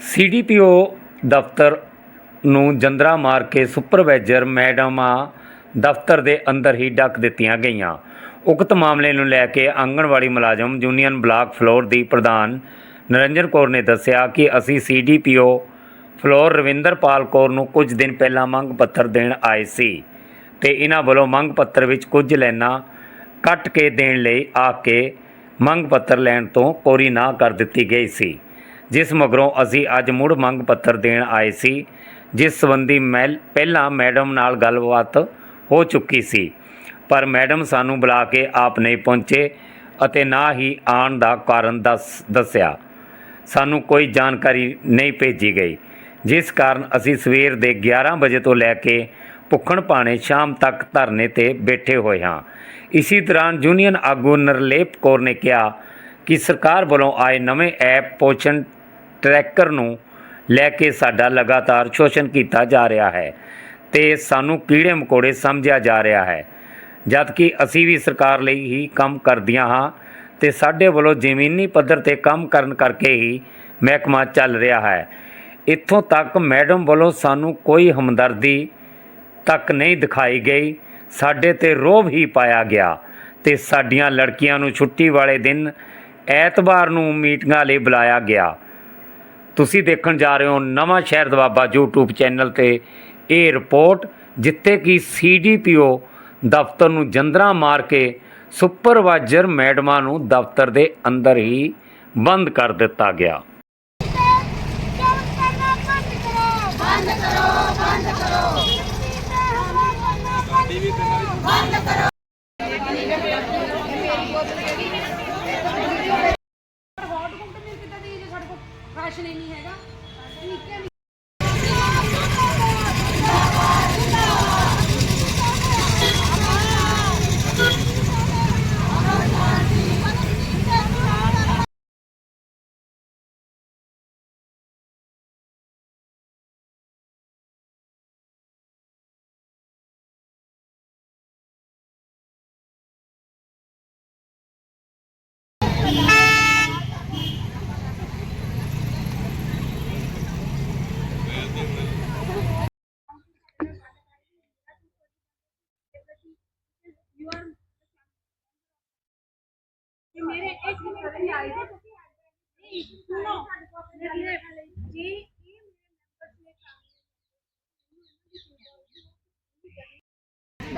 CDPO ਦਫ਼ਤਰ ਨੂੰ ਜੰਦਰਾ ਮਾਰ ਕੇ ਸੁਪਰਵਾਈਜ਼ਰ ਮੈਡਮਾਂ ਦਫ਼ਤਰ ਦੇ ਅੰਦਰ ਹੀ ਡੱਕ ਦਿੱਤੀਆਂ ਗਈਆਂ। ਉਕਤ ਮਾਮਲੇ ਨੂੰ ਲੈ ਕੇ ਆਂਗਣਵਾੜੀ ਮੁਲਾਜ਼ਮ ਯੂਨੀਅਨ ਬਲਾਕ ਫਲੋਰ ਦੀ ਪ੍ਰਧਾਨ ਨਰਿੰਜਨ ਕੌਰ ਨੇ ਦੱਸਿਆ ਕਿ ਅਸੀਂ ਸੀਡੀਪੀਓ ਫਲੋਰ ਰਵਿੰਦਰਪਾਲ ਕੌਰ ਨੂੰ ਕੁਝ ਦਿਨ ਪਹਿਲਾਂ ਮੰਗ ਪੱਤਰ ਦੇਣ ਆਏ ਸੀ ਤੇ ਇਹਨਾਂ ਵੱਲੋਂ ਮੰਗ ਪੱਤਰ ਵਿੱਚ ਕੁਝ ਲਾਈਨਾਂ ਕੱਟ ਕੇ ਦੇਣ ਲਈ ਆ ਕੇ ਮੰਗ ਪੱਤਰ ਲੈਣ ਤੋਂ ਕੋਰੀ ਨਾ ਕਰ ਦਿੱਤੀ ਗਈ ਸੀ। ਜਿਸ ਮਗਰੋਂ ਅਸੀਂ ਅੱਜ ਮੁੜ ਮੰਗ ਪੱਤਰ ਦੇਣ ਆਏ ਸੀ, ਜਿਸ ਸੰਬੰਧੀ ਮੈਲ, ਪਹਿਲਾਂ ਮੈਡਮ ਨਾਲ ਗੱਲਬਾਤ ਹੋ ਚੁੱਕੀ ਸੀ। ਪਰ ਮੈਡਮ ਸਾਨੂੰ ਬੁਲਾ ਕੇ ਆਪ ਨਹੀਂ ਪਹੁੰਚੇ ਅਤੇ ਨਾ ਹੀ ਆਉਣ ਦਾ ਕਾਰਨ ਦੱਸ, ਦੱਸਿਆ। ਸਾਨੂੰ ਕੋਈ ਜਾਣਕਾਰੀ ਨਹੀਂ ਭੇਜੀ ਗਈ। ਜਿਸ ਕਾਰਨ ਅਸੀਂ ਸਵੇਰ ਦੇ 11 ਵਜੇ ਤੋਂ ਲੈ ਕੇ ਭੁੱਖਣ ਪਾਣੇ ਸ਼ਾਮ ਤੱਕ ਧਰਨੇ ਤੇ ਬੈਠੇ ਹੋਏ ਹਾਂ। ਇਸੇ ਦੌਰਾਨ ਯੂਨੀਅਨ ਆਗੂ ਨਰਲੇਪ ਕੌਰ ਨੇ ਕਿਹਾ ਕਿ ਸਰਕਾਰ ਵੱਲੋਂ ਆਏ ਨਵੇਂ ਐਪ ਪੋਸ਼ਣ ਟਰੈਕਰ ਨੂੰ ਲੈ ਕੇ ਸਾਡਾ ਲਗਾਤਾਰ ਸ਼ੋਸ਼ਣ ਕੀਤਾ ਜਾ ਰਿਹਾ ਹੈ ਤੇ ਸਾਨੂੰ ਕੀੜੇ ਮਕੋੜੇ ਸਮਝਿਆ ਜਾ ਰਿਹਾ ਹੈ। ਜਦ ਕਿ ਅਸੀਂ ਵੀ ਸਰਕਾਰ ਲਈ ਹੀ ਕੰਮ ਕਰਦੀਆਂ ਹਾਂ ਤੇ ਸਾਡੇ ਵੱਲੋਂ ਜ਼ਮੀਨੀ ਪੱਧਰ ਤੇ ਕੰਮ ਕਰਨ ਕਰਕੇ ਹੀ ਮਹਿਕਮਾ ਚੱਲ ਰਿਹਾ ਹੈ। ਇੱਥੋਂ ਤੱਕ ਮੈਡਮ ਵੱਲੋਂ ਸਾਨੂੰ ਕੋਈ ਹਮਦਰਦੀ ਤੱਕ ਨਹੀਂ ਦਿਖਾਈ ਗਈ। ਸਾਡੇ ਤੇ ਰੋਬ ਹੀ ਪਾਇਆ ਗਿਆ ਤੇ ਸਾਡੀਆਂ ਲੜਕੀਆਂ ਨੂੰ ਛੁੱਟੀ ਵਾਲੇ ਦਿਨ ਐਤਵਾਰ ਨੂੰ ਮੀਟਿੰਗਾਂ ਲਈ ਬੁਲਾਇਆ ਗਿਆ। ਤੁਸੀਂ ਦੇਖਣ ਜਾ ਰਹੇ ਹੋ ਨਵਾਂ ਸ਼ਹਿਰ ਦਵਾਬਾ YouTube ਚੈਨਲ ਤੇ। ਇਹ ਰਿਪੋਰਟ ਜਿੱਥੇ ਕਿ ਸੀਡੀਪੀਓ ਦਫ਼ਤਰ ਨੂੰ ਜੰਦਰਾ ਮਾਰ ਕੇ ਸੁਪਰਵਾਈਜ਼ਰ ਮੈਡਮਾਂ ਨੂੰ ਦਫ਼ਤਰ ਦੇ ਅੰਦਰ ਹੀ ਬੰਦ ਕਰ ਦਿੱਤਾ ਗਿਆ।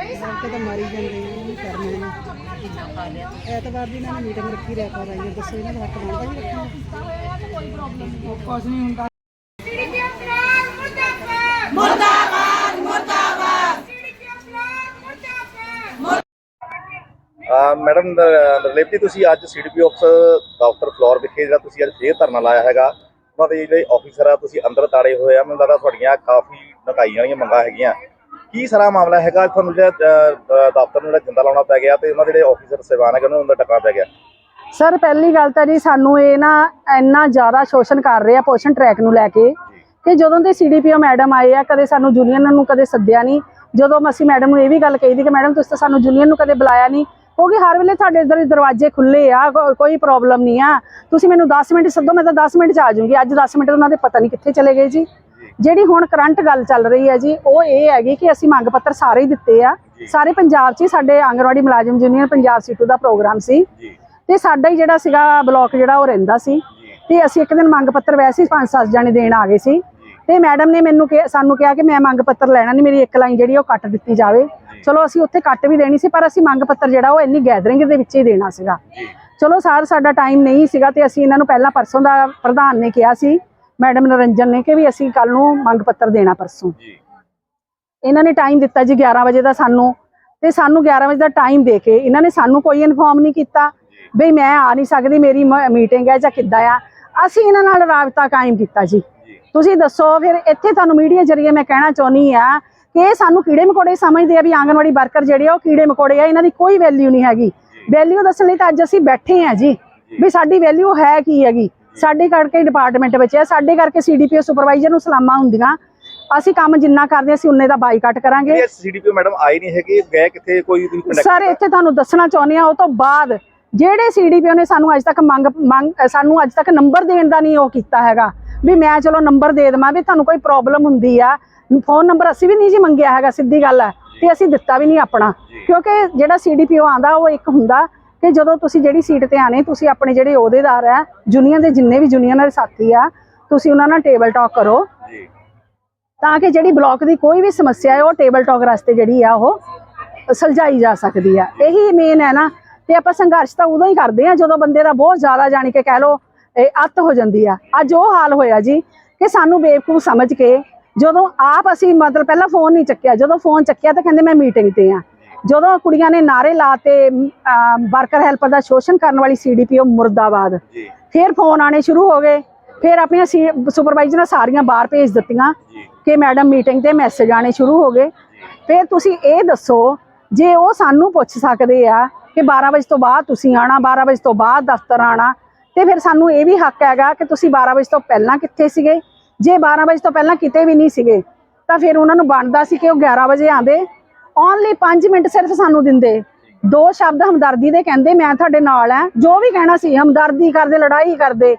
ਤਾਂ ਮਾਰੀ ਜਾਂਦੇ ਨੇ ਕਰਨੇ। ਨੇ। ਐਤਵਾਰ ਦੀ ਇਹਨਾਂ ਨੇ ਮੀਟਿੰਗ ਰੱਖੀ ਰਹਿ ਦੱਸੋ ਦਾ ਹੱਕ ਬਣਦਾ ਰੱਖਣਾ। ਕੁਝ ਨਹੀਂ ਹੁੰਦਾ। ਮੈਡਮ ਜੀ ਤੁਸੀਂ ਅੱਜ ਸੀਡੀਪੀ ਆਫਿਸ ਦਫ਼ਤਰ ਫਲੋਰ ਵਿਖੇ ਜਿਹੜਾ ਤੁਸੀਂ ਅੱਜ ਫੇਰ ਧਰਨਾ ਲਾਇਆ ਹੈਗਾ ਉਹਨਾਂ ਦੇ ਜਿਹੜੇ ਆਫੀਸਰ ਆ ਤੁਸੀਂ ਅੰਦਰ ਤਾੜੇ ਹੋਏ ਆ। ਮੈਨੂੰ ਲੱਗਦਾ ਤੁਹਾਡੀਆਂ ਕਾਫੀ ਨਕਾਈ ਵਾਲੀਆਂ ਮੰਗਾਂ ਹੈਗੀਆਂ। ਕੀ ਸਾਰਾ ਮਾਮਲਾ ਹੈਗਾ? ਤੁਹਾਨੂੰ ਜਿਹੜਾ ਦਫ਼ਤਰ ਨੂੰ ਜਿਹੜਾ ਜਿੰਦਾ ਲਾਉਣਾ ਪੈ ਗਿਆ ਤੇ ਉਹਨਾਂ ਦੇ ਜਿਹੜੇ ਆਫੀਸਰ ਸੇਵਾਨ ਹੈਗੇ ਉਹਨਾਂ ਨੂੰ ਅੰਦਰ ਟੱਕਣਾ ਪੈ ਗਿਆ। ਸਰ ਪਹਿਲੀ ਗੱਲ ਤਾਂ ਜੀ ਸਾਨੂੰ ਇਹ ਨਾ ਇੰਨਾ ਜ਼ਿਆਦਾ ਸ਼ੋਸ਼ਣ ਕਰ ਰਹੇ ਆ ਪੋਸ਼ਣ ਟਰੈਕ ਨੂੰ ਲੈ ਕੇ ਕਿ ਜਦੋਂ ਦੇ ਸੀਡੀਪੀਓ ਮੈਡਮ ਆਏ ਆ ਕਦੇ ਸਾਨੂੰ ਜੂਨੀਅਰ ਨੂੰ ਕਦੇ ਸੱਦਿਆ ਨਹੀਂ। ਜਦੋਂ ਅਸੀਂ ਮੈਡਮ ਨੂੰ ਇਹ ਵੀ ਗੱਲ ਕਹੀ ਦੀ ਕਿ ਮੈਡਮ ਤੁਸੀਂ ਤਾਂ ਸਾਨੂੰ ਜੂਨੀਅਰ ਨੂੰ ਕਦੇ ਬੁਲਾਇਆ ਨਹੀਂ। ਕਿਉਂਕਿ ਹਰ ਵੇਲੇ ਤੁਹਾਡੇ ਇਧਰ ਦਰਵਾਜ਼ੇ ਖੁੱਲੇ ਆ ਕੋਈ ਪ੍ਰੋਬਲਮ ਨਹੀਂ ਆ। ਤੁਸੀਂ ਮੈਨੂੰ 10 ਮਿੰਟ ਸੱਦੋ ਮੈਂ ਤਾਂ 10 ਮਿੰਟ ਚ ਆ ਜਾਊਂਗੀ। ਅੱਜ 10 ਮਿੰਟ ਉਹਨਾਂ ਦੇ ਪਤਾ ਨਹੀਂ ਕਿੱਥੇ ਚਲੇ ਗਏ ਜੀ। ਜਿਹੜੀ ਹੁਣ ਕਰੰਟ ਗੱਲ ਚੱਲ ਰਹੀ ਹੈ ਜੀ ਉਹ ਇਹ ਹੈਗੀ ਕਿ ਅਸੀਂ ਮੰਗ ਪੱਤਰ ਸਾਰੇ ਹੀ ਦਿੱਤੇ ਆ। ਸਾਰੇ ਪੰਜਾਬ 'ਚ ਹੀ ਸਾਡੇ ਆਂਗਣਵਾੜੀ ਮੁਲਾਜ਼ਮ ਯੂਨੀਅਨ ਪੰਜਾਬ ਸੀਟੂ ਦਾ ਪ੍ਰੋਗਰਾਮ ਸੀ। ਤੇ ਸਾਡਾ ਹੀ ਜਿਹੜਾ ਸੀਗਾ ਬਲਾਕ ਜਿਹੜਾ ਉਹ ਰਹਿੰਦਾ ਸੀ। ਤੇ ਅਸੀਂ ਇੱਕ ਦਿਨ ਮੰਗ ਪੱਤਰ ਵੈਸੇ ਹੀ ਪੰਜ ਸੱਤ ਜਾਣੇ ਦੇਣ ਆ ਗਏ ਸੀ। ਤੇ ਮੈਡਮ ਨੇ ਮੈਨੂੰ ਕਿਹਾ ਸਾਨੂੰ ਕਿਹਾ ਕਿ ਮੈਂ ਮੰਗ ਪੱਤਰ ਲੈਣਾ ਨਹੀਂ ਮੇਰੀ ਇੱਕ ਲਾਈਨ ਜਿਹੜੀ ਉਹ ਕੱਟ ਦਿੱਤੀ ਜਾਵੇ। ਚਲੋ ਅਸੀਂ ਉੱਥੇ ਕੱਟ ਵੀ ਦੇਣੀ ਸੀ ਪਰ ਅਸੀਂ ਮੰਗ ਪੱਤਰ ਜਿਹੜਾ ਉਹ ਇੰਨੀ ਗੈਦਰਿੰਗ ਦੇ ਵਿੱਚ ਹੀ ਦੇਣਾ ਸੀਗਾ। ਚਲੋ ਸਾਰ ਸਾਡਾ ਟਾਈਮ ਨਹੀਂ ਸੀਗਾ ਤੇ ਅਸੀਂ ਇਹਨਾਂ ਨੂੰ ਪਹਿਲਾਂ ਪਰਸੋਂ ਦਾ ਪ੍ਰਧਾਨ ਨੇ ਕਿਹਾ ਸੀ ਮੈਡਮ ਨਰਿੰਜਨ ਨੇ ਕਿ ਵੀ ਅਸੀਂ ਕੱਲ ਨੂੰ ਮੰਗ ਪੱਤਰ ਦੇਣਾ ਪਰਸੋਂ। ਜੀ। ਇਹਨਾਂ ਨੇ ਟਾਈਮ ਦਿੱਤਾ ਜੀ 11 ਵਜੇ ਦਾ ਸਾਨੂੰ ਤੇ ਸਾਨੂੰ 11 ਵਜੇ ਦਾ ਟਾਈਮ ਦੇ ਕੇ ਇਹਨਾਂ ਨੇ ਸਾਨੂੰ ਕੋਈ ਇਨਫੋਰਮ ਨਹੀਂ ਕੀਤਾ ਬਈ ਮੈਂ ਆ ਨਹੀਂ ਸਕਦੀ ਮੇਰੀ ਮੀਟਿੰਗ ਹੈ ਜਾਂ ਕਿੱਦਾਂ ਆ। ਅਸੀਂ ਇਹਨਾਂ ਨਾਲ ਰਾਬਤਾ ਕਾਇਮ ਕੀਤਾ ਜੀ। ਤੁਸੀਂ ਦੱਸੋ ਫਿਰ ਇੱਥੇ ਤੁਹਾਨੂੰ ਮੀਡੀਆ ਜਰੀਏ ਮੈਂ ਕਹਿਣਾ ਚਾਹੁੰਦੀ ਆ ਕਿ ਇਹ ਸਾਨੂੰ ਕੀੜੇ ਮਕੋੜੇ ਸਮਝਦੇ ਆ ਵੀ ਆਂਗਨਵਾੜੀ ਵਰਕਰ ਜਿਹੜੇ ਆ ਉਹ ਕੀੜੇ ਮਕੋੜੇ ਆ ਇਹਨਾਂ ਦੀ ਕੋਈ ਵੈਲਿਊ ਨਹੀਂ ਹੈਗੀ। ਵੈਲਿਊ ਦੱਸਣ ਲਈ ਤਾਂ ਅੱਜ ਅਸੀਂ ਬੈਠੇ ਆ ਜੀ। ਵੀ ਸਾਡੀ ਵੈਲਿਊ ਹੈ ਕੀ ਹੈਗੀ? ਸਾਡੇ ਕਰਕੇ ਡਿਪਾਰਟਮੈਂਟ ਹੈ ਸਾਡੇ ਕਰਕੇ ਸੀਡੀਪੀਓ ਸੁਪਰਵਾਈਜ਼ਰ ਨੂੰ ਸਲਾਮਾਂ ਹੁੰਦੀਆਂ। ਅਸੀਂ ਕੰਮ ਜਿੰਨਾ ਕਰਦੇ ਅਸੀਂ ਉਨੇ ਦਾ ਬਾਈਕਾਟ ਕਰਾਂਗੇ। ਇਹ ਸੀਡੀਪੀ ਮੈਡਮ ਆਏ ਨਹੀਂ ਹੈਗੇ ਗਏ ਕਿੱਥੇ ਕੋਈ ਸਰ? ਇੱਥੇ ਤੁਹਾਨੂੰ ਦੱਸਣਾ ਚਾਹੁੰਦੇ ਆ ਉਹ ਤੋਂ ਬਾਅਦ ਜਿਹੜੇ ਸੀਡੀਪੀਓ ਨੇ ਸਾਨੂੰ ਅੱਜ ਤੱਕ ਮੰਗ ਮੰਗ ਸਾਨੂੰ ਅੱਜ ਤੱਕ ਨੰਬਰ ਦੇਣ ਦਾ ਨਹੀਂ ਉਹ ਕੀਤਾ ਹੈਗਾ। ਵੀ ਮੈਂ ਚਲੋ ਨੰਬਰ ਦੇ ਦੇਵਾਂ ਵੀ ਤੁਹਾਨੂੰ ਕੋਈ ਪ੍ਰੋਬਲਮ ਹੁੰਦੀ ਆ ਫੋਨ ਨੰਬਰ ਅਸੀਂ ਵੀ ਨਹੀਂ ਜੀ ਮੰਗਿਆ ਹੈਗਾ ਸਿੱਧੀ ਗੱਲ ਹੈ। ਤੇ ਅਸੀਂ ਦਿੱਤਾ ਵੀ ਨਹੀਂ ਆਪਣਾ। ਕਿਉਂਕਿ ਜਿਹੜਾ ਸੀਡੀਪੀਓ ਆਂਦਾ ਉਹ ਇੱਕ ਹੁੰਦਾ ਕਿ ਜਦੋਂ ਤੁਸੀਂ ਜਿਹੜੀ ਸੀਟ ਤੇ ਆਣੇ ਤੁਸੀਂ ਆਪਣੇ ਜਿਹੜੇ ਅਹੁਦੇਦਾਰ ਆ ਜੂਨੀਅਰ ਦੇ ਜਿੰਨੇ ਵੀ ਜੂਨੀਅਰ ਸਾਥੀ ਆ ਤੁਸੀਂ ਉਹਨਾਂ ਨਾਲ ਟੇਬਲ ਟਾਕ ਕਰੋ। ਜੀ। ਤਾਂ ਕਿ ਜਿਹੜੀ ਬਲਾਕ ਦੀ ਕੋਈ ਵੀ ਸਮੱਸਿਆ ਹੈ ਉਹ ਟੇਬਲ ਟਾਕ ਰਸਤੇ ਜਿਹੜੀ ਆ ਉਹ ਸੁਲਝਾਈ ਜਾ ਸਕਦੀ ਆ। ਇਹੀ ਮੇਨ ਹੈ ਨਾ ਤੇ ਆਪਾਂ ਸੰਘਰਸ਼ ਤਾਂ ਉਦੋਂ ਹੀ ਕਰਦੇ ਆ ਜਦੋਂ ਬੰਦੇ ਦਾ ਬਹੁਤ ਜ਼ਿਆਦਾ ਜਾਣੀ ਕਿ ਕਹਿ ਲੋ ਇਹ ਅੱਤ ਹੋ ਜਾਂਦੀ ਆ। ਅੱਜ ਉਹ ਹਾਲ ਹੋਇਆ ਜੀ ਕਿ ਸਾਨੂੰ ਬੇਵਕੂਫ ਸਮਝ ਕੇ ਜਦੋਂ ਆਪ ਅਸੀਂ ਮਤਲਬ ਪਹਿਲਾਂ ਫੋਨ ਨਹੀਂ ਚੱਕਿਆ ਜਦੋਂ ਫੋਨ ਚੱਕਿਆ ਤਾਂ ਕਹਿੰਦੇ ਮੈਂ ਮੀਟਿੰਗ ਤੇ ਆ। ਜਦੋਂ ਕੁੜੀਆਂ ਨੇ ਨਾਰੇ ਲਾਤੇ ਵਰਕਰ ਹੈਲਪਰ ਦਾ ਸ਼ੋਸ਼ਣ ਕਰਨ ਵਾਲੀ ਸੀਡੀਪੀਓ ਮੁਰਦਾਬਾਦ। ਫਿਰ ਫੋਨ ਆਣੇ ਸ਼ੁਰੂ ਹੋ ਗਏ। ਫਿਰ ਆਪਣੀਆਂ ਸੁਪਰਵਾਈਜ਼ਰਾਂ ਸਾਰੀਆਂ ਬਾਹਰ ਭੇਜ ਦਿੱਤੀਆਂ ਕਿ ਮੈਡਮ ਮੀਟਿੰਗ ਤੇ ਮੈਸੇਜ ਆਣੇ ਸ਼ੁਰੂ ਹੋ ਗਏ। ਫਿਰ ਤੁਸੀਂ ਇਹ ਦੱਸੋ ਜੇ ਉਹ ਸਾਨੂੰ ਪੁੱਛ ਸਕਦੇ ਆ ਕਿ 12 ਵਜੇ ਤੋਂ ਬਾਅਦ ਤੁਸੀਂ ਆਣਾ 12 ਵਜੇ ਤੋਂ ਬਾਅਦ ਦਫ਼ਤਰ ਆਣਾ ਤੇ ਫਿਰ ਸਾਨੂੰ ਇਹ ਵੀ ਹੱਕ ਹੈਗਾ ਕਿ ਤੁਸੀਂ 12 ਵਜੇ ਤੋਂ ਪਹਿਲਾਂ ਕਿੱਥੇ ਸੀਗੇ। ਜੇ 12 ਵਜੇ ਤੋਂ ਪਹਿਲਾਂ ਕਿਤੇ ਵੀ ਨਹੀਂ ਸੀਗੇ ਤਾਂ ਫਿਰ ਉਹਨਾਂ ਨੂੰ ਬਣਦਾ ਸੀ ਕਿ ਉਹ 11 ਵਜੇ ਆਂਦੇ ਓਨਲੀ 5 ਮਿੰਟ ਸਿਰਫ ਸਾਨੂੰ ਦਿੰਦੇ। ਦੋ ਸ਼ਬਦ ਹਮਦਰਦੀ ਦੇ ਕਹਿੰਦੇ ਮੈਂ ਤੁਹਾਡੇ ਨਾਲ ਆ ਜੋ ਵੀ ਕਹਿਣਾ ਸੀ ਹਮਦਰਦੀ ਕਰਦੇ ਲੜਾਈ ਕਰਦੇ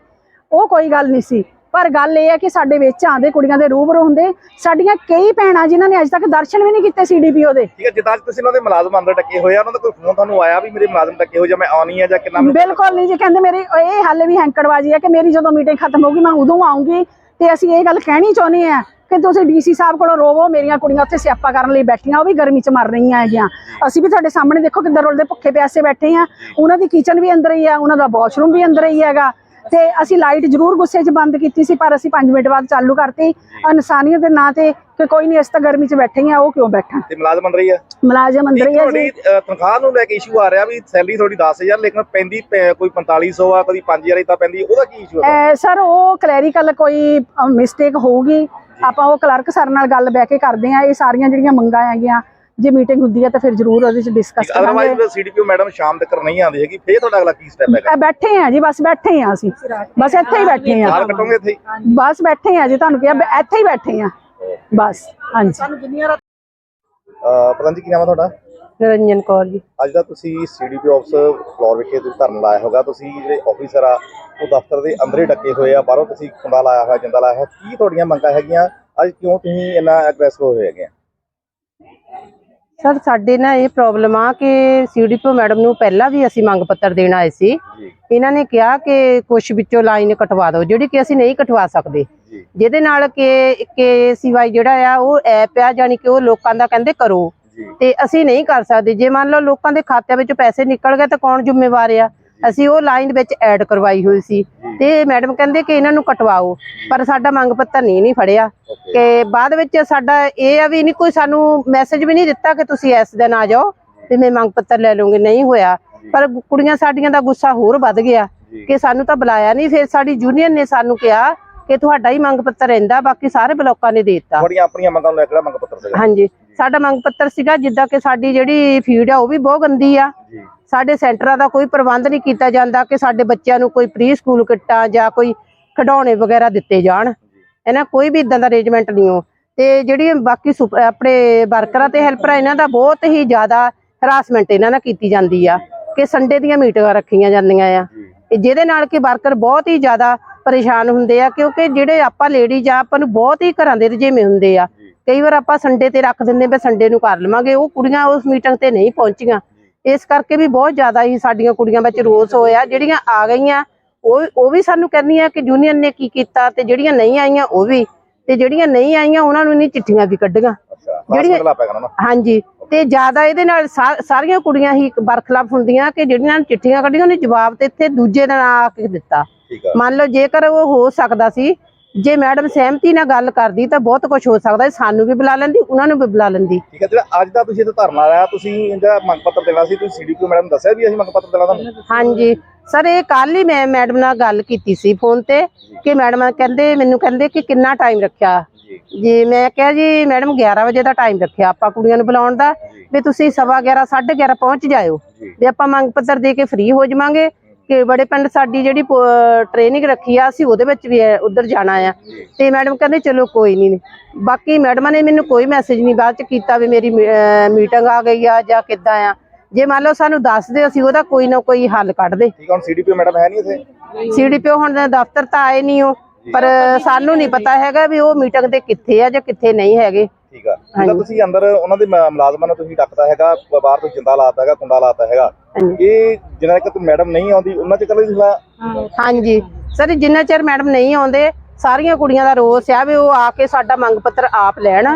ਉਹ ਕੋਈ ਗੱਲ ਨਹੀਂ ਸੀ। ਪਰ ਗੱਲ ਇਹ ਹੈ ਕਿ ਸਾਡੇ ਵਿੱਚ ਆਂਦੇ ਕੁੜੀਆਂ ਦੇ ਰੂਬਰੂ ਹੁੰਦੇ। ਸਾਡੀਆਂ ਕਈ ਭੈਣਾਂ ਜਿਨ੍ਹਾਂ ਨੇ ਅੱਜ ਤੱਕ ਦਰਸ਼ਨ ਵੀ ਨਹੀਂ ਕੀਤੇ ਸੀਡੀਪੀਓ ਦੇ। ਠੀਕ ਹੈ ਜਿੱਦਾਂ ਤੁਸੀਂ ਉਹਨਾਂ ਦੇ ਮੁਲਾਜ਼ਮ ਅੰਦਰ ਟੱਕੇ ਹੋਏ ਆ ਉਹਨਾਂ ਦਾ ਕੋਈ ਫੋਨ ਤੁਹਾਨੂੰ ਆਇਆ ਵੀ ਮੇਰੇ ਮੁਲਾਜ਼ਮ ਟੱਕੇ ਹੋਏ ਜਾਂ ਮੈਂ ਆਉਣੀ ਆ ਜਾਂ ਕਿੰਨਾ ਬਿਲਕੁਲ ਨਹੀਂ ਜੀ ਕਹਿੰਦੇ ਮੇਰੀ ਇਹ ਹਾਲੇ ਵੀ ਹੈਂਕੜਵਾਜੀ ਹੈ ਕਿ ਮੇਰੀ ਜਦੋਂ ਮੀਟਿੰਗ ਖਤਮ ਹੋਊਗੀ ਮੈਂ ਉਦੋਂ ਆਉਂਗੀ ਤੇ ਅਸੀਂ ਇਹ ਗੱਲ ਕਹਿਣੀ ਚਾਹੁੰਦੇ ਆ ਕਿ ਤੁਸੀਂ ਡੀਸੀ ਸਾਹਿਬ ਕੋਲੋਂ ਰੋਵੋ ਮੇਰੀਆਂ ਕੁੜੀਆਂ ਉੱਥੇ ਸਿਆਪਾ ਕਰਨ ਲਈ ਬੈਠੀਆਂ ਉਹ ਵੀ ਗਰਮੀ 'ਚ ਮਰ ਰਹੀਆਂ ਹੈਗੀਆਂ। ਅਸੀਂ ਵੀ ਤੁਹਾਡੇ ਸਾਹਮਣੇ ਦੇਖੋ ਕਿੱਦਾਂ ਰੋਲਦੇ ਭੁੱਖੇ ਪਿਆਸੇ ਬੈਠੇ ਆ। ਉਹਨਾਂ ਦੀ ਕਿਚਨ ਵੀ ਅੰਦਰ ਹੀ ਆ ਉਹਨਾਂ ਦਾ ਵਾਸ਼ਰੂਮ ਵੀ ਅੰਦਰ ਹੀ ਹੈਗਾ। ਤੇ ਅਸੀਂ ਲਾਈਟ ਜ਼ਰੂਰ ਗੁੱਸੇ 'ਚ ਬੰਦ ਕੀਤੀ ਸੀ ਪਰ ਅਸੀਂ 5 ਮਿੰਟ ਬਾਅਦ ਚਾਲੂ ਕਰਤੀ। ਇਨਸਾਨੀਅਤ ਦੇ ਨਾਂ ਤੇ ਕਿ ਕੋਈ ਨਹੀਂ ਇਸ ਤਾਂ ਗਰਮੀ 'ਚ ਬੈਠੇ ਆ ਉਹ ਕਿਉਂ ਬੈਠਣ? ਤੇ ਮੁਲਾਜ਼ਮ ਅੰਦਰ ਹੀ ਆ? ਮੁਲਾਜ਼ਮ ਅੰਦਰ ਹੀ ਆ ਜੀ। ਤਨਖਾਹ ਨੂੰ ਲੈ ਕੇ ਇਸ਼ੂ ਆ ਰਿਹਾ ਵੀ ਸੈਲਰੀ ਤੁਹਾਡੀ 10000 ਲੇਕਿਨ ਪੈਂਦੀ ਕੋਈ 4500 ਆ ਕਦੀ 5000 ਇਦਾਂ ਪੈਂਦੀ ਉਹਦਾ ਕੀ ਇਸ਼ੂ ਹੈ ਸਰ ਉਹ ਕਲੈਰੀਕਲ ਕੋਈ ਮਿਸਟੇਕ ਹੋਊਗੀ। ਆਪਾਂ ਉਹ ਕਲਰਕ ਸਰ ਨਾਲ ਗੱਲ ਬਹਿ ਕੇ ਕਰਦੇ ਆ ਇਹ ਸਾਰੀਆਂ ਜਿਹੜੀਆਂ ਮੰਗਾਂ ਹੈਗੀਆਂ ਜੇ ਮੀਟਿੰਗ ਹੁੰਦੀ ਹੈ ਤਾਂ ਫਿਰ ਜ਼ਰੂਰ ਉਹਦੇ ਚ ਡਿਸਕਸ ਕਰਾਂਗੇ। ਅਦਰਵਾਈਜ਼ ਸੀਡੀਪੀਓ ਮੈਡਮ ਸ਼ਾਮ ਤੱਕ ਨਹੀਂ ਆਉਂਦੀ ਹੈਗੀ ਫੇਰ ਤੁਹਾਡਾ ਅਗਲਾ ਕੀ ਸਟੈਪ ਹੈਗਾ? ਐ ਬੈਠੇ ਆ ਜੀ ਬਸ ਬੈਠੇ ਆ ਅਸੀਂ। ਬਸ ਇੱਥੇ ਹੀ ਬੈਠੇ ਆ ਹਾਲ ਕੱਟੋਗੇ ਇੱਥੇ ਹੀ? ਬਸ ਬੈਠੇ ਆ ਜੀ ਤੁਹਾਨੂੰ ਕਿਹਾ ਬ- ਇੱਥੇ ਹੀ ਬੈਠੇ ਆ ਬਸ ਹਾਂਜੀ। ਅ, ਪ੍ਰਧਾਨ ਜੀ ਕੀ ਨਾਮ ਹੈ ਤੁਹਾਡਾ? ਨਿਰੰਜਨ ਕੌਰ ਜੀ। ਅੱਜ ਦਾ ਤੁਸੀਂ ਸੀਡੀਪੀਓ ਆਫਿਸ ਫਲੋਰ ਵਿਖੇ ਤੁਸੀਂ ਧਰਨਾ ਲਾਇਆ ਹੋਗਾ ਤੁਸੀਂ ਜਿਹੜੇ ਆਫੀਸਰ ਆ ਉਹ ਦਫ਼ਤਰ ਦੇ ਅੰਦਰ ਹੀ ਡੱਕੇ ਹੋਏ ਆ ਬਾਹਰੋਂ ਤੁਸੀਂ ਕੁੰਡਾ ਲਾਇਆ ਹੋਇਆ ਜਿੰਦਾ ਲਾਇਆ ਹੋਇਆ ਕੀ ਤੁਹਾਡੀਆਂ ਮੰਗਾਂ ਹੈਗੀਆਂ? ਅੱਜ ਕਿਉਂ ਤੁਸੀਂ ਇੰਨਾ ਐਗਰੈਸਿਵ ਹੋਏ ਹੈਗੇ ਸਰ ਸਾਡੇ ਨਾ ਇਹ ਪ੍ਰੋਬਲਮ ਆ ਕਿ ਸੀਡੀਪੀਓ ਮੈਡਮ ਨੂੰ ਪਹਿਲਾਂ ਵੀ ਅਸੀਂ ਮੰਗ ਪੱਤਰ ਦੇਣ ਆਏ ਸੀ। ਇਹਨਾਂ ਨੇ ਕਿਹਾ ਕਿ ਕੁਝ ਵਿੱਚੋਂ ਲਾਈਨ ਕਟਵਾ ਦਿਓ ਜਿਹੜੀ ਕਿ ਅਸੀਂ ਨਹੀਂ ਕਟਵਾ ਸਕਦੇ। ਜਿਹਦੇ ਨਾਲ ਕਿ ਕੇਸੀਵਾਈ ਜਿਹੜਾ ਆ ਉਹ ਐਪ ਆ ਜਾਨੀ ਕਿ ਉਹ ਲੋਕਾਂ ਦਾ ਕਹਿੰਦੇ ਕਰੋ। ਤੇ ਅਸੀਂ ਨਹੀਂ ਕਰ ਸਕਦੇ। ਜੇ ਮੰਨ ਲਓ ਲੋਕਾਂ ਦੇ ਖਾਤਿਆਂ ਵਿੱਚ ਪੈਸੇ ਨਿਕਲ ਗਏ ਤਾਂ ਕੌਣ ਜ਼ਿੰਮੇਵਾਰ ਆ? ਅਸੀਂ ਉਹ ਲਾਈਨ ਵਿੱਚ ਐਡ ਕਰਵਾਈ ਹੋਈ ਸੀ। ਤੇ ਮੈਡਮ ਕਹਿੰਦੇ ਕਿ ਇਹਨਾਂ ਨੂੰ ਕਟਵਾਓ ਪਰ ਸਾਡਾ ਮੰਗ ਪੱਤਰ ਨਹੀਂ ਨਹੀਂ ਫੜਿਆ। ਕਿ ਬਾਅਦ ਵਿੱਚ ਸਾਡਾ ਇਹ ਆ ਵੀ ਨਹੀਂ ਕੋਈ ਸਾਨੂੰ ਮੈਸੇਜ ਵੀ ਨਹੀਂ ਦਿੱਤਾ ਕਿ ਤੁਸੀਂ ਇਸ ਦਿਨ ਆ ਜਾਓ ਤੇ ਮੈਂ ਮੰਗ ਪੱਤਰ ਲੈ ਲਵਾਂਗੀ ਨਹੀਂ ਹੋਇਆ। ਪਰ ਕੁੜੀਆਂ ਸਾਡੀਆਂ ਦਾ ਗੁੱਸਾ ਹੋਰ ਵੱਧ ਗਿਆ। ਕਿ ਸਾਨੂੰ ਤਾਂ ਬੁਲਾਇਆ ਨਹੀਂ ਫਿਰ ਸਾਡੀ ਯੂਨੀਅਨ ਨੇ ਸਾਨੂੰ ਕਿਹਾ ਕਿ ਤੁਹਾਡਾ ਹੀ ਮੰਗ ਪੱਤਰ ਰਹਿੰਦਾ ਬਾਕੀ ਸਾਰੇ ਬਲੋਕਾਂ ਨੇ ਦੇ ਦਿੱਤਾ। ਤੁਹਾਡੀਆਂ ਆਪਣੀਆਂ ਮੰਗਾਂ ਨੂੰ ਲੈ ਕੇ ਮੰਗ ਪੱਤਰ ਸੀਗਾ। ਹਾਂਜੀ। ਸਾਡਾ ਮੰਗ ਪੱਤਰ ਸੀਗਾ ਜਿੱਦਾਂ ਕਿ ਸਾਡੀ ਜਿਹੜੀ ਫੀਡ ਆ ਉਹ ਵੀ ਬਹੁਤ ਗੰਦੀ ਆ। ਜੀ। ਸਾਡੇ ਸੈਂਟਰਾਂ ਦਾ ਕੋਈ ਪ੍ਰਬੰਧ ਨਹੀਂ ਕੀਤਾ ਜਾਂਦਾ ਕਿ ਸਾਡੇ ਬੱਚਿਆਂ ਨੂੰ ਕੋਈ ਪ੍ਰੀ ਸਕੂਲ ਕਿੱਟਾਂ ਜਾਂ ਕੋਈ ਖਿਡੌਣੇ ਵਗੈਰਾ ਦਿੱਤੇ ਜਾਣ। ਇਹਨਾਂ ਕੋਈ ਵੀ ਇਦਾਂ ਦਾ ਅਰੇਂਜਮੈਂਟ ਨਹੀਂ ਹੋ। ਤੇ ਜਿਹੜੀ ਬਾਕੀ ਆਪਣੇ ਵਰਕਰਾਂ ਤੇ ਹੈਲਪਰਾਂ ਇਹਨਾਂ ਦਾ ਬਹੁਤ ਹੀ ਜ਼ਿਆਦਾ ਹਰਾਸਮੈਂਟ ਇਹਨਾਂ ਨਾਲ ਕੀਤੀ ਜਾਂਦੀ ਆ ਕਿ ਸੰਡੇ ਦੀਆਂ ਮੀਟਿੰਗਾਂ ਰੱਖੀਆਂ ਜਾਂਦੀਆਂ ਆ। ਜਿਹਦੇ ਨਾਲ ਕਿ ਵਰਕਰ ਬਹੁਤ ਹੀ ਜ਼ਿਆਦਾ ਪਰੇਸ਼ਾਨ ਹੁੰਦੇ ਆ, ਕਿਉਂਕਿ ਜਿਹੜੇ ਆਪਾਂ ਲੇਡੀਜ਼ ਆ, ਆਪਾਂ ਨੂੰ ਬਹੁਤ ਹੀ ਘਰਾਂ ਦੇ ਰਜੇਵੇਂ ਹੁੰਦੇ ਆ। ਕਈ ਵਾਰ ਆਪਾਂ ਸੰਡੇ ਤੇ ਰੱਖ ਦਿੰਦੇ ਵੀ ਸੰਡੇ ਨੂੰ ਕਰ ਲਵਾਂਗੇ। ਉਹ ਕੁੜੀਆਂ ਉਸ ਮੀਟਿੰਗ ਤੇ ਨਹੀਂ ਪਹੁੰਚੀਆਂ। ਇਸ ਕਰਕੇ ਵੀ ਬਹੁਤ ਜ਼ਿਆਦਾ ਹੀ ਸਾਡੀਆਂ ਕੁੜੀਆਂ ਵਿੱਚ ਰੋਸ ਹੋਇਆ ਜਿਹੜੀਆਂ ਆ ਗਈਆਂ ਉਹ ਉਹ ਵੀ ਸਾਨੂੰ ਕਹਿੰਦੀਆਂ ਕਿ ਯੂਨੀਅਨ ਨੇ ਕੀ ਕੀਤਾ ਤੇ ਜਿਹੜੀਆਂ ਨਹੀਂ ਆਈਆਂ ਉਹ ਵੀ। ਤੇ ਜਿਹੜੀਆਂ ਨਹੀਂ ਆਈਆਂ ਉਹਨਾਂ ਨੂੰ ਨਹੀਂ ਚਿੱਠੀਆਂ ਵੀ ਕੱਢੀਆਂ। ਜਿਹੜੀਆਂ- ਹਾਂਜੀ। ਤੇ ਜ਼ਿਆਦਾ ਇਹਦੇ ਨਾਲ ਸਾਰੀਆਂ ਕੁੜੀਆਂ ਹੀ ਬਰਖਲਾਫ ਹੁੰਦੀਆਂ ਕਿ ਜਿਹੜੀਆਂ ਨੇ ਚਿੱਠੀਆਂ ਕੱਢੀਆਂ ਉਹਨੇ ਜਵਾਬ ਤੇ ਇੱਥੇ ਦੂਜੇ ਦਿਨ ਆ ਕੇ ਦਿੱਤਾ। ਮੰਨ ਲਓ ਜੇਕਰ ਉਹ ਹੋ ਸਕਦਾ ਸੀ ਜੇ ਮੈਡਮ ਸਹਿਮਤੀ ਨਾਲ ਗੱਲ ਕਰਦੀ ਤਾਂ ਬਹੁਤ ਕੁਝ ਹੋ ਸਕਦਾ ਸਾਨੂੰ ਵੀ ਬੁਲਾ ਲੈਂਦੀ ਉਹਨਾਂ ਨੂੰ ਵੀ ਬੁਲਾ ਲੈਂਦੀ। ਠੀਕ ਹੈ ਜਿਹੜਾ ਅੱਜ ਦਾ ਤੁਸੀਂ ਇੱਥੇ ਧਰਨਾ ਲਾਇਆ ਤੁਸੀਂ ਜਿਹੜਾ ਮੰਗ ਪੱਤਰ ਦੇਣਾ ਸੀ ਤੁਸੀਂ ਸੀਡੀਪੀਓ ਮੈਡਮ ਦੱਸਿਆ ਵੀ ਅਸੀਂ ਮੰਗ ਪੱਤਰ ਦੇਣਾ ਤੁਹਾਨੂੰ? ਹਾਂਜੀ। ਸਰ ਇਹ ਕੱਲ ਹੀ ਮੈਂ ਮੈਡਮ ਨਾਲ ਗੱਲ ਕੀਤੀ ਸੀ ਫੋਨ ਤੇ ਕਿ ਮੈਡਮ ਕਹਿੰਦੇ ਮੈਨੂੰ ਕਹਿੰਦੇ ਕਿ ਕਿੰਨਾ ਟਾਈਮ ਰੱਖਿਆ? ਜੀ। ਮੈਂ ਕਿਹਾ ਜੀ ਮੈਡਮ 11 ਵਜੇ ਦਾ ਟਾਈਮ ਰੱਖਿਆ ਆਪਾਂ ਕੁੜੀਆਂ ਨੂੰ ਬੁਲਾਉਣ ਦਾ ਵੀ ਤੁਸੀਂ ਸਵਾ 11 11:30 ਪਹੁੰਚ ਜਾਇਓ। ਵੀ ਆਪਾਂ ਮੰਗ ਪੱਤਰ ਦੇ ਕੇ ਫ੍ਰੀ ਹੋ ਜਾਵਾਂਗੇ। ਕਿ ਬੜੇ ਪਿੰਡ ਸਾਡੀ ਜਿਹੜੀ ਟ੍ਰੇਨਿੰਗ ਰੱਖੀ ਆ ਅਸੀਂ ਉਹਦੇ ਵਿੱਚ ਵੀ ਉਧਰ ਜਾਣਾ ਆ। ਤੇ ਮੈਡਮ ਕਹਿੰਦੇ ਚਲੋ ਕੋਈ ਨਹੀਂ ਬਾਕੀ ਮੈਡਮਾਂ ਨੇ ਮੈਨੂੰ ਕੋਈ ਮੈਸੇਜ ਨਹੀਂ ਬਾਅਦ ਚ ਕੀਤਾ ਵੀ ਮੇਰੀ ਮੀਟਿੰਗ ਆ ਗਈ ਆ ਜਾਂ ਕਿੱਦਾਂ ਆ। ਜੇ ਮੰਨ ਲਓ ਸਾਨੂੰ ਦੱਸ ਦਿਓ ਅਸੀਂ ਉਹਦਾ ਕੋਈ ਨਾ ਕੋਈ ਹੱਲ ਕੱਢਦੇ ਠੀਕ ਹੁਣ ਸੀਡੀਪੀਓ ਮੈਡਮ ਹੈ ਨਹੀਂ ਇੱਥੇ? ਸੀਡੀਪੀਓ ਹੁਣ ਦਫ਼ਤਰ ਤਾਂ ਆਏ ਨਹੀਂ ਉਹ ਪਰ ਸਾਨੂੰ ਨਹੀਂ ਪਤਾ ਹੈਗਾ ਵੀ ਉਹ ਮੀਟਿੰਗ ਤੇ ਕਿੱਥੇ ਆ ਜਾਂ ਕਿੱਥੇ ਨਹੀਂ ਹੈਗੇ। ਠੀਕ ਆ। ਤੁਸੀਂ ਅੰਦਰ ਉਹਨਾਂ ਦੇ ਮੁਲਾਜ਼ਮਾਂ ਨੂੰ ਤੁਸੀਂ ਡੱਕਦਾ ਹੈਗਾ ਬਾਹਰ ਤੋਂ ਜਿੰਦਾ ਲਾਤਾ ਹੈਗਾ ਕੁੰਡਾ ਲਾਤਾ ਹੈਗਾ ਹਾਂਜੀ। ਇਹ ਜਿੰਨਾ ਤੱਕ ਮੈਡਮ ਨਹੀਂ ਆਉਂਦੀ ਉਹਨਾਂ ਚ ਕਦੇ ਤੁਸੀਂ ਹਾਂਜੀ। ਸਰ ਜਿੰਨਾ ਚਿਰ ਮੈਡਮ ਨਹੀਂ ਆਉਂਦੇ ਸਾਰੀਆਂ ਕੁੜੀਆਂ ਦਾ ਰੋਸ ਆ ਵੀ ਉਹ ਆ ਕੇ ਸਾਡਾ ਮੰਗ ਪੱਤਰ ਆਪ ਲੈਣ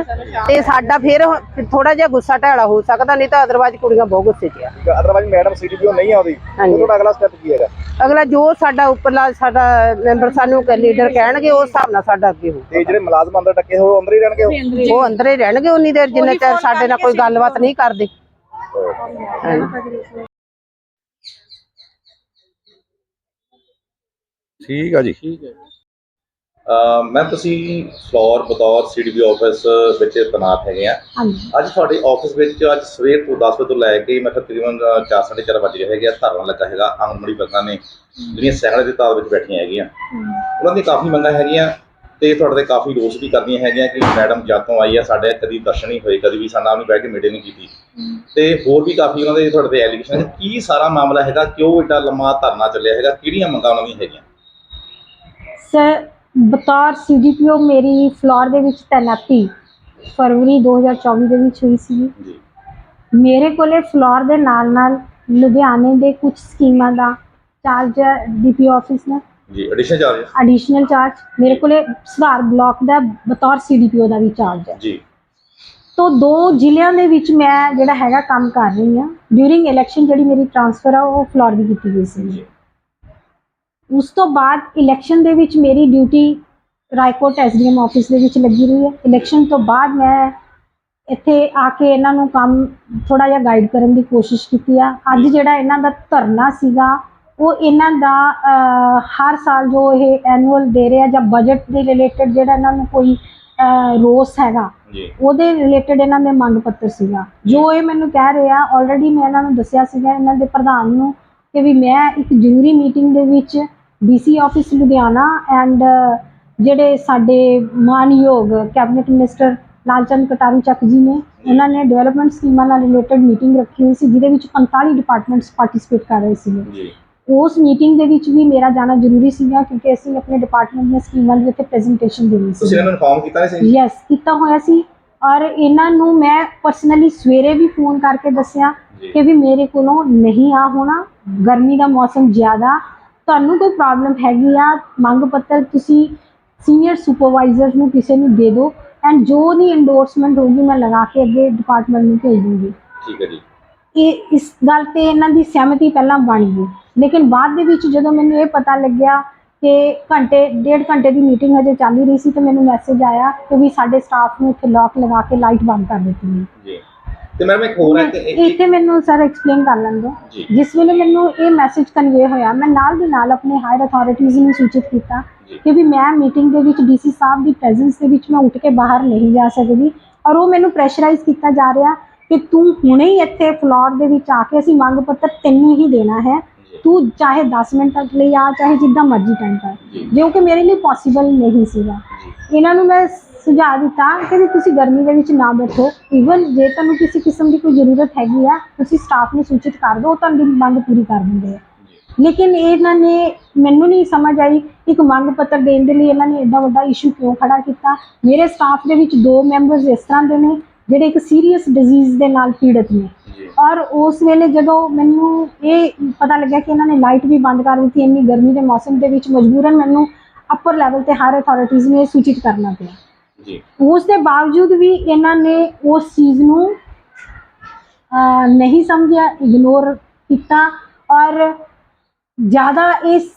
ਤੇ ਸਾਡਾ ਫਿਰ ਥੋੜਾ ਜਿਹਾ ਗੁੱਸਾ ਢਾਲਾ ਹੋ ਸਕਦਾ ਨਹੀਂ ਤਾਂ ਅਦਰਵਾਈਜ਼ ਕੁੜੀਆਂ ਬਹੁਤ ਗੁੱਸੇ 'ਚ ਆ। ਅਦਰਵਾਈਜ਼ ਮੈਡਮ ਸੀਡੀਪੀਓ ਨਹੀਂ ਆਉਂਦੀ। ਉਹਦਾ ਅਗਲਾ ਸਟੈਪ ਕੀ ਹੈਗਾ? ਅਗਲਾ ਜੋ ਸਾਡਾ ਉੱਪਰਲਾ ਸਾਡਾ ਮੈਂਬਰ ਸਾਨੂੰ ਲੀਡਰ ਕਹਿਣਗੇ ਉਸ ਹਿਸਾਬ ਨਾਲ ਸਾਡਾ ਅੱਗੇ ਹੋ ਤੇ ਜਿਹੜੇ ਮੁਲਾਜ਼ਮ ਅੰਦਰ ਡੱਕੇ ਹੋਏ ਉਹ ਅੰਦਰ ਹੀ ਰਹਿਣਗੇ ਉਹ? ਉਹ ਅੰਦਰ ਹੀ ਰਹਿਣਗੇ ਉਨੀ ਦੇਰ ਜਿੰਨਾ ਚਿਰ ਸਾਡੇ ਨਾਲ ਕੋਈ ਗੱਲਬਾਤ ਨਹੀਂ ਕਰਦੇ। ਠੀਕ ਆ ਜੀ। ਠੀਕ ਹੈ ਮੈਂ ਤੁਸੀਂ ਫਲੋਰ ਬਤੌਰ ਸੀਡੀਪੀ ਆਫਿਸ ਵਿੱਚ ਤਨਾਤ ਹੈਗੇ ਆ। ਹਾਂਜੀ। ਅੱਜ ਤੁਹਾਡੇ ਆਫਿਸ ਵਿੱਚ ਅੱਜ ਸਵੇਰ ਤੋਂ 10 ਵਜੇ ਤੋਂ ਲੈ ਕੇ ਮੈਂ ਤਕਰੀਬਨ 4:30 ਵਜੇ ਹੈਗੇ ਆ। ਧਰਨਾ ਲੱਗਾ ਹੈਗਾ ਆਂਗਨਵਾੜੀ ਵਰਕਰਾਂ ਨੇ ਜਿਹੜੀਆਂ ਸੈਕਟਰ ਦੇ ਤਾਲ ਵਿੱਚ ਬੈਠੀਆਂ ਹੈਗੀਆਂ। ਉਹਨਾਂ ਦੀਆਂ ਕਾਫੀ ਮੰਗਾਂ ਹੈਗੀਆਂ ਤੇ ਤੁਹਾਡੇ ਤੇ ਕਾਫੀ ਰੋਸ ਵੀ ਕਰਦੀਆਂ ਹੈਗੀਆਂ ਕਿ ਮੈਡਮ ਜਦੋਂ ਆਈ ਆ ਸਾਡੇ ਕਦੀ ਦਰਸ਼ਨ ਨਹੀਂ ਹੋਏ ਕਦੀ ਵੀ ਸਾਡੇ ਨਾਲ ਨਹੀਂ ਬੈਠ ਕੇ ਮੀਟਿੰਗ ਨਹੀਂ ਕੀਤੀ। ਤੇ ਹੋਰ ਵੀ ਕਾਫੀ ਉਹਨਾਂ ਦੇ ਤੁਹਾਡੇ ਤੇ ਐਲੀਗੇਸ਼ਨ ਹੈ ਕੀ ਸਾਰਾ ਮਾਮਲਾ ਹੈਗਾ? ਕਿਉਂ ਏਡਾ ਲੰਮਾ ਧਰਨਾ ਚੱਲਿਆ ਹੈਗਾ? ਕਿਹੜੀਆਂ ਮੰਗਾਂ ਉਹਨਾਂ ਦੀਆਂ ਹੈਗੀਆਂ? ਸਰ ਬਤੌਰ ਸੀਡੀਪੀਓ ਮੇਰੀ ਫਲੋਰ ਦੇ ਵਿੱਚ ਤੈਨਾਤੀ ਫਰਵਰੀ 2024 ਦੇ ਵਿੱਚ ਹੋਈ ਸੀ ਮੇਰੇ ਕੋਲੇ ਫਲੋਰ ਦੇ ਨਾਲ ਨਾਲ ਲੁਧਿਆਣੇ ਦੇ ਕੁਝ ਸਕੀਮਾਂ ਦਾ ਚਾਰਜ ਡੀਪੀ ਆਫਿਸ ਨੇ ਜੀ ਐਡੀਸ਼ਨ ਚਾਰਜ ਐਡੀਸ਼ਨਲ ਚਾਰਜ ਮੇਰੇ ਕੋਲੇ ਸੁਧਾਰ ਬਲਾਕ ਦਾ ਬਤੌਰ ਸੀਡੀਪੀਓ ਦਾ ਵੀ ਚਾਰਜ ਹੈ। ਜੀ। ਤੋਂ ਦੋ ਜ਼ਿਲ੍ਹਿਆਂ ਦੇ ਵਿੱਚ ਮੈਂ ਜਿਹੜਾ ਹੈਗਾ ਕੰਮ ਕਰ ਰਹੀ ਹਾਂ। ਡਿਊਰਿੰਗ ਇਲੈਕਸ਼ਨ ਜਿਹੜੀ ਮੇਰੀ ਟ੍ਰਾਂਸਫਰ ਆ ਉਹ ਫਲੋਰ ਦੀ ਕੀਤੀ ਗਈ ਸੀ ਜੀ। ਉਸ ਤੋਂ ਬਾਅਦ ਇਲੈਕਸ਼ਨ ਦੇ ਵਿੱਚ ਮੇਰੀ ਡਿਊਟੀ ਰਾਏਕੋਟ ਐਸਡੀਐਮ ਆਫਿਸ ਦੇ ਵਿੱਚ ਲੱਗੀ ਰਹੀ ਹੈ। ਇਲੈਕਸ਼ਨ ਤੋਂ ਬਾਅਦ ਮੈਂ ਇੱਥੇ ਆ ਕੇ ਇਹਨਾਂ ਨੂੰ ਕੰਮ ਥੋੜਾ ਜਿਹਾ ਗਾਈਡ ਕਰਨ ਦੀ ਕੋਸ਼ਿਸ਼ ਕੀਤੀ ਆ। ਅੱਜ ਜਿਹੜਾ ਇਹਨਾਂ ਦਾ ਧਰਨਾ ਸੀਗਾ ਉਹ ਇਹਨਾਂ ਦਾ ਹਰ ਸਾਲ ਜੋ ਇਹ ਐਨੂਅਲ ਦੇ ਰਹੇ ਜਾਂ ਬਜਟ ਦੇ ਰਿਲੇਟਡ ਜਿਹੜਾ ਇਹਨਾਂ ਨੂੰ ਕੋਈ ਰੋਸ ਹੈਗਾ ਉਹਦੇ ਰਿਲੇਟਡ ਇਹਨਾਂ ਦੇ ਮੰਗ ਪੱਤਰ ਸੀਗਾ। ਜੋ ਇਹ ਮੈਨੂੰ ਕਹਿ ਰਹੇ ਆ ਆਲਰੇਡੀ ਮੈਂ ਇਹਨਾਂ ਨੂੰ ਦੱਸਿਆ ਸੀਗਾ ਇਹਨਾਂ ਦੇ ਪ੍ਰਧਾਨ ਨੂੰ ਕਿ ਵੀ ਮੈਂ ਇੱਕ ਜ਼ਰੂਰੀ ਮੀਟਿੰਗ ਦੇ ਵਿੱਚ ਡੀਸੀ ਆਫਿਸ ਲੁਧਿਆਣਾ ਐਂਡ ਜਿਹੜੇ ਸਾਡੇ ਮਾਨਯੋਗ ਕੈਬਨਿਟ ਮਿਨਿਸਟਰ ਲਾਲਚੰਦ ਕਟਾਰੂ ਚੱਕ ਜੀ ਨੇ ਉਹਨਾਂ ਨੇ ਡਿਵੈਲਪਮੈਂਟ ਸਕੀਮਾਂ ਨਾਲ ਰਿਲੇਟਡ ਮੀਟਿੰਗ ਰੱਖੀ ਹੋਈ ਸੀ ਜਿਹਦੇ ਵਿੱਚ 45 ਡਿਪਾਰਟਮੈਂਟਸ ਪਾਰਟਿਸਿਪੇਟ ਕਰ ਰਹੇ ਸੀ ਜੀ। ਉਸ ਮੀਟਿੰਗ ਦੇ ਵਿੱਚ ਵੀ ਮੇਰਾ ਜਾਣਾ ਜ਼ਰੂਰੀ ਸੀਗਾ ਕਿਉਂਕਿ ਅਸੀਂ ਆਪਣੇ ਡਿਪਾਰਟਮੈਂਟ ਦੀਆਂ ਸਕੀਮਾਂ ਦੀ ਉੱਤੇ ਪ੍ਰੈਜੈਂਟੇਸ਼ਨ ਦੇਣੀ ਸੀ ਤੁਸੀਂ ਇਹਨਾਂ ਨੂੰ ਇਨਫਾਰਮ ਕੀਤਾ ਸੀ? ਯੈਸ ਕੀਤਾ ਹੋਇਆ ਸੀ। ਔਰ ਇਹਨਾਂ ਨੂੰ ਮੈਂ ਪਰਸਨਲੀ ਸਵੇਰੇ ਵੀ ਫੋਨ ਕਰਕੇ ਦੱਸਿਆ। ਕਿ ਵੀ ਮੇਰੇ ਕੋਲੋਂ ਨਹੀਂ ਆ ਹੋਣਾ ਗਰਮੀ ਦਾ ਮੌਸਮ ਜ਼ਿਆਦਾ ਤੁਹਾਨੂੰ ਕੋਈ ਪ੍ਰੋਬਲਮ ਹੈਗੀ ਆ ਮੰਗ ਪੱਤਰ ਤੁਸੀਂ ਸੀਨੀਅਰ ਸੁਪਰਵਾਈਜ਼ਰ ਨੂੰ ਕਿਸੇ ਨੂੰ ਦੇ ਦਿਓ ਐਂਡ ਜੋ ਉਹਦੀ ਐਂਡੋਰਸਮੈਂਟ ਹੋਊਗੀ ਮੈਂ ਲਗਾ ਕੇ ਅੱਗੇ ਡਿਪਾਰਟਮੈਂਟ ਨੂੰ ਭੇਜ ਦੂੰਗੀ। ਠੀਕ ਹੈ ਜੀ। ਇਹ ਇਸ ਗੱਲ ਤੇ ਇਹਨਾਂ ਦੀ ਸਹਿਮਤੀ ਪਹਿਲਾਂ ਬਣ ਗਈ। ਲੇਕਿਨ ਬਾਅਦ ਦੇ ਵਿੱਚ ਜਦੋਂ ਮੈਨੂੰ ਇਹ ਪਤਾ ਲੱਗਿਆ ਕਿ ਘੰਟੇ ਡੇਢ ਘੰਟੇ ਦੀ ਮੀਟਿੰਗ ਅਜੇ ਚੱਲ ਹੀ ਰਹੀ ਸੀ ਤੇ ਮੈਨੂੰ ਮੈਸੇਜ ਆਇਆ ਕਿ ਵੀ ਸਾਡੇ ਸਟਾਫ ਨੂੰ ਇੱਥੇ ਲੌਕ ਲਗਾ ਕੇ ਲਾਈਟ ਬੰਦ ਕਰ ਦਿੱਤੀ। ਹੈ ਜੀ। ਤੇ ਮੈਡਮ ਇੱਕ ਹੋਰ ਹੈ ਕਿ ਇੱਥੇ ਮੈਨੂੰ ਸਰ ਐਕਸਪਲੇਨ ਕਰ ਜੀ ਜਿਸ ਵੇਲੇ ਮੈਨੂੰ ਇਹ ਮੈਸੇਜ ਕਨਵੇ ਹੋਇਆ ਮੈਂ ਨਾਲ ਦੀ ਨਾਲ ਆਪਣੇ ਹਾਇਰ ਅਥਾਰਟੀਜ਼ ਨੂੰ ਸੂਚਿਤ ਕੀਤਾ ਜੀ। ਕਿ ਵੀ ਮੈਂ ਮੀਟਿੰਗ ਦੇ ਵਿੱਚ ਡੀਸੀ ਸਾਹਿਬ ਦੀ ਪ੍ਰੈਜ਼ੈਂਸ ਦੇ ਵਿੱਚ ਮੈਂ ਉੱਠ ਕੇ ਬਾਹਰ ਨਹੀਂ ਜਾ ਸਕਦੀ ਔਰ ਉਹ ਮੈਨੂੰ ਪ੍ਰੈਸ਼ਰਾਈਜ਼ ਕੀਤਾ ਜਾ ਰਿਹਾ ਕਿ ਤੂੰ ਹੁਣੇ ਹੀ ਇੱਥੇ ਫਲੋਰ ਦੇ ਵਿੱਚ ਆ ਕੇ ਅਸੀਂ ਮੰਗ ਪੱਤਰ ਤੈਨੂੰ ਹੀ ਦੇਣਾ ਹੈ ਜੀ। ਤੂੰ ਚਾਹੇ 10 ਮਿੰਟ ਤੱਕ ਲਈ ਆ ਚਾਹੇ ਜਿੱਦਾਂ ਮਰਜ਼ੀ ਟਾਈਮ ਕਰ ਜੀ। ਜੋ ਕਿ ਮੇਰੇ ਲਈ ਪੋਸੀਬਲ ਨਹੀਂ ਸੀਗਾ ਜੀ ਇਹਨਾਂ ਨੂੰ ਮੈਂ ਸੁਝਾਅ ਦਿੱਤਾ ਕਿ ਵੀ ਤੁਸੀਂ ਗਰਮੀ ਦੇ ਵਿੱਚ ਨਾ ਬੈਠੋ। ਈਵਨ ਜੇ ਤੁਹਾਨੂੰ ਕਿਸੇ ਕਿਸਮ ਦੀ ਕੋਈ ਜ਼ਰੂਰਤ ਹੈਗੀ ਆ ਤੁਸੀਂ ਸਟਾਫ ਨੂੰ ਸੂਚਿਤ ਕਰ ਦਿਓ ਉਹ ਤੁਹਾਡੀ ਮੰਗ ਪੂਰੀ ਕਰ ਦਿੰਦੇ ਆ। ਲੇਕਿਨ ਇਹਨਾਂ ਨੇ ਮੈਨੂੰ ਨਹੀਂ ਸਮਝ ਆਈ ਇੱਕ ਮੰਗ ਪੱਤਰ ਦੇਣ ਦੇ ਲਈ ਇਹਨਾਂ ਨੇ ਐਡਾ ਵੱਡਾ ਇਸ਼ੂ ਕਿਉਂ ਖੜਾ ਕੀਤਾ। ਮੇਰੇ ਸਟਾਫ ਦੇ ਵਿੱਚ ਦੋ ਮੈਂਬਰਸ ਇਸ ਤਰ੍ਹਾਂ ਦੇ ਨੇ ਜਿਹੜੇ ਇੱਕ ਸੀਰੀਅਸ ਡਿਜ਼ੀਜ਼ ਦੇ ਨਾਲ ਪੀੜਤ ਨੇ। ਔਰ ਉਸ ਵੇਲੇ ਜਦੋਂ ਮੈਨੂੰ ਇਹ ਪਤਾ ਲੱਗਿਆ ਕਿ ਇਹਨਾਂ ਨੇ ਲਾਈਟ ਵੀ ਬੰਦ ਕਰ ਦਿੱਤੀ ਇੰਨੀ ਗਰਮੀ ਦੇ ਮੌਸਮ ਦੇ ਵਿੱਚ ਮਜਬੂਰਨ ਮੈਨੂੰ ਅਪਰ ਲੈਵਲ ਤੇ ਹਾਇਰ ਅਥਾਰਟੀਜ਼ ਨੂੰ ਸੂਚਿਤ ਕਰਨਾ ਪਿਆ। ਜੀ। ਉਸ ਦੇ ਬਾਵਜੂਦ ਵੀ ਇਹਨਾਂ ਨੇ ਉਸ ਚੀਜ਼ ਨੂੰ ਨਹੀਂ ਸਮਝਿਆ ਇਗਨੋਰ ਕੀਤਾ ਔਰ ਜ਼ਿਆਦਾ ਇਸ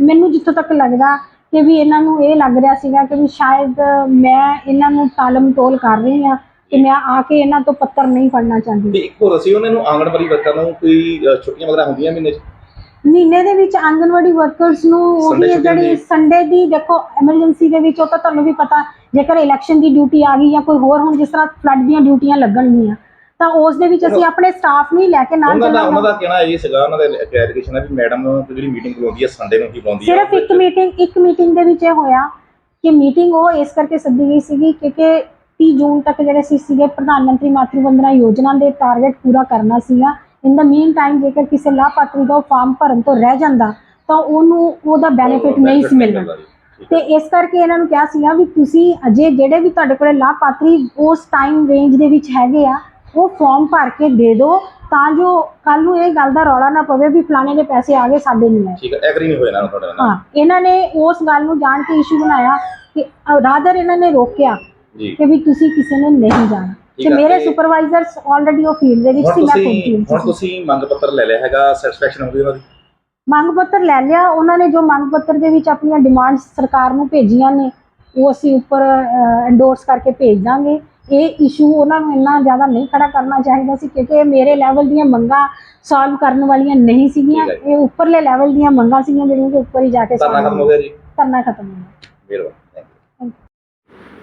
ਮੈਨੂੰ ਜਿੱਥੋਂ ਤੱਕ ਲੱਗਦਾ ਕਿ ਵੀ ਇਹਨਾਂ ਨੂੰ ਇਹ ਲੱਗ ਰਿਹਾ ਸੀਗਾ ਕਿ ਵੀ ਸ਼ਾਇਦ ਮੈਂ ਇਹਨਾਂ ਨੂੰ ਤਾਲਮ ਤੋਲ ਕਰ ਰਹੀ ਹਾਂ ਕਿ ਮੈਂ ਆ ਕੇ ਇਹਨਾਂ ਤੋਂ ਪੱਤਰ ਨਹੀਂ ਫੜਨਾ ਤੇ ਚਾਹੁੰਦੀ ਇੱਕ ਹੋਰ ਅਸੀਂ ਉਹਨਾਂ ਨੂੰ ਆਂਗਣਵਾੜੀ ਵਰਕਰਾਂ ਨੂੰ ਕੋਈ ਛੁੱਟੀਆਂ ਵਗੈਰਾ ਹੁੰਦੀਆਂ ਮਹੀਨੇ 'ਚ? ਮਹੀਨੇ ਦੇ ਵਿੱਚ ਆਂਗਨਵਾੜੀ ਵਰਕਰਸ ਨੂੰ ਉਹ ਛੁੱਟੀ ਜਿਹੜੀ। ਸੰਡੇ ਦੀ ਦੇਖੋ ਐਮਰਜੈਂਸੀ ਦੇ ਵਿੱਚ ਉਹ ਤਾਂ ਤੁਹਾਨੂੰ ਵੀ ਪਤਾ ਜੇਕਰ ਇਲੈਕਸ਼ਨ ਦੀ ਡਿਊਟੀ ਆ ਗਈ ਜਾਂ ਕੋਈ ਹੋਰ ਹੁਣ ਜਿਸ ਤਰ੍ਹਾਂ ਫਲੱਡ ਦੀਆਂ ਡਿਊਟੀਆਂ ਲੱਗਣਗੀਆਂ ਤਾਂ ਉਸ ਦੇ ਵਿੱਚ ਅਸੀਂ ਆਪਣੇ ਸਟਾਫ ਨੂੰ ਹੀ ਲੈ ਕੇ ਨਾਲ ਉਹਨਾਂ ਦਾ ਉਹਨਾਂ ਦਾ ਕਹਿਣਾ ਇਹ ਸੀਗਾ ਉਹਨਾਂ ਦਾ ਕਲੈਰੀਫਿਕੇਸ਼ਨ ਹੈ ਵੀ ਮੈਡਮ ਜਿਹੜੀ ਮੀਟਿੰਗ ਬੁਲਾਉਂਦੀ ਹੈ ਸੰਡੇ ਨੂੰ ਹੀ ਬੁਲਾਉਂਦੀ ਹੈ। ਸਿਰਫ ਇੱਕ ਮੀਟਿੰਗ ਇੱਕ ਮੀਟਿੰਗ ਦੇ ਵਿੱਚ ਇਹ ਹੋਇਆ ਕਿ ਮੀਟਿੰਗ ਉਹ ਇਸ ਕਰਕੇ ਸੱਦੀ ਗਈ ਸੀਗੀ ਕਿਉਂਕਿ 30 ਜੂਨ ਤੱਕ ਜਿਹੜੇ ਸੀ ਸੀਗੇ ਪ੍ਰਧਾਨ ਮੰਤਰੀ ਮਾਤਰੂ ਵੰਦਨਾ ਯੋਜਨਾ ਦੇ ਟਾਰਗੇਟ ਪੂਰਾ ਕਰਨਾ ਸੀਗਾ। ਇਨ ਦਾ ਮੀਨ ਟਾਈਮ ਜੇਕਰ ਕਿਸੇ ਲਾਭਪਾਤਰੀ ਦਾ ਫਾਰਮ ਭਰਨ ਤੋਂ ਰਹਿ ਜਾਂਦਾ ਤਾਂ ਉਹਨੂੰ ਉਹਦਾ ਬੈਨੀਫਿਟ ਨਹੀਂ ਸੀ ਮਿਲਣਾ। ਤੇ ਇਸ ਕਰਕੇ ਇਹਨਾਂ ਨੂੰ ਕਿਹਾ ਸੀਗਾ ਵੀ ਤੁਸੀਂ ਅਜੇ ਜਿਹੜੇ ਵੀ ਤੁਹਾਡੇ ਕੋਲੇ ਲਾਭਪਾਤਰੀ ਉਸ ਟਾਈਮ ਰੇਂਜ ਦੇ ਵਿੱਚ ਹੈਗੇ ਆ ਉਹ ਫਾਰਮ ਭਰ ਕੇ ਦੇ ਦਿਓ ਤਾਂ ਜੋ ਕੱਲ ਨੂੰ ਇਹ ਗੱਲ ਦਾ ਰੌਲਾ ਨਾ ਪਵੇ ਵੀ ਫਲਾਣੇ ਦੇ ਪੈਸੇ ਆ ਗਏ ਸਾਡੇ ਨਹੀਂ ਆਏ। ਠੀਕ ਹੈ ਐਗਰੀ ਨਹੀਂ ਹੋਏ ਨਾ ਤੁਹਾਡੇ ਨਾਲ। ਹਾਂ ਇਹਨਾਂ ਨੇ ਉਸ ਗੱਲ ਨੂੰ ਜਾਣ ਕੇ ਇਸ਼ੂ ਬਣਾਇਆ ਕਿ ਰਾਦਰ ਇਹਨਾਂ ਨੇ ਰੋਕਿਆ ਕਿ ਵੀ ਤੁਸੀਂ ਕਿਸੇ ਨੇ ਨਹੀਂ ਜਾਣਾ। ਤੇ ਮੇਰੇ ਸੁਪਰਵਾਈਜ਼ਰਸ ਆਲਰੇਡੀ ਉਹ ਫੀਲਡ ਦੇ ਵਿੱਚ ਸੀ ਮੈਂ ਖੁਦ 'ਚ ਹੁਣ ਤੁਸੀਂ ਮੰਗ ਪੱਤਰ ਲੈ ਲਿਆ ਹੈਗਾ ਸੈਟੀਸਫੈਕਸ਼ਨ ਹੋ ਗਈ ਉਹਨਾਂ ਦੀ? ਮੰਗ ਪੱਤਰ ਲੈ ਲਿਆ ਉਹਨਾਂ ਨੇ ਜੋ ਮੰਗ ਪੱਤਰ ਦੇ ਵਿੱਚ ਆਪਣੀਆਂ ਡਿਮਾਂਡਸ ਸਰਕਾਰ ਨੂੰ ਭੇਜੀਆਂ ਨੇ ਉਹ ਅਸੀਂ ਉੱਪਰ ਐਂਡੋਰਸ ਕਰਕੇ ਭੇਜ ਦਾਂਗੇ। ਇਹ ਇਸ਼ੂ ਉਹਨਾਂ ਨੂੰ ਇੰਨਾ ਜ਼ਿਆਦਾ ਨਹੀਂ ਖੜਾ ਕਰਨਾ ਚਾਹੀਦਾ ਸੀ ਕਿਉਂਕਿ ਇਹ ਮੇਰੇ ਲੈਵਲ ਦੀਆਂ ਮੰਗਾਂ ਸੋਲਵ ਕਰਨ ਵਾਲੀਆਂ ਨਹੀਂ ਸੀਗੀਆਂ। ਇਹ ਉੱਪਰਲੇ ਲੈਵਲ ਦੀਆਂ ਮੰਗਾਂ ਸੀਗੀਆਂ ਜਿਹੜੀਆਂ ਕਿ ਉੱਪਰ ਹੀ ਜਾ ਕੇ ਧਰਨਾ solve ਖਤਮ ਹੋ ਗਿਆ ਜੀ। ਕਰਨਾ ਖਤਮ ਹੋ ਗਿਆ। ਮਿਹਰਬਾਨੀ.